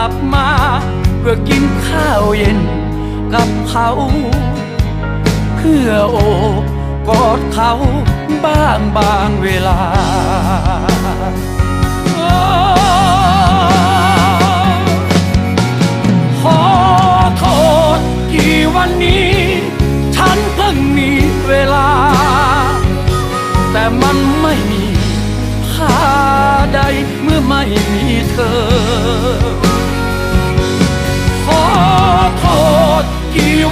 ลับมา เพื่อกินข้าวเย็นกับเขา เพื่อโอบกอดเขาบ้างบางเวลาขอโทษที่วันนี้ ฉันเพิ่งมีเวลา แต่มันไม่มีค่าใดเมื่อไม่มีเธอ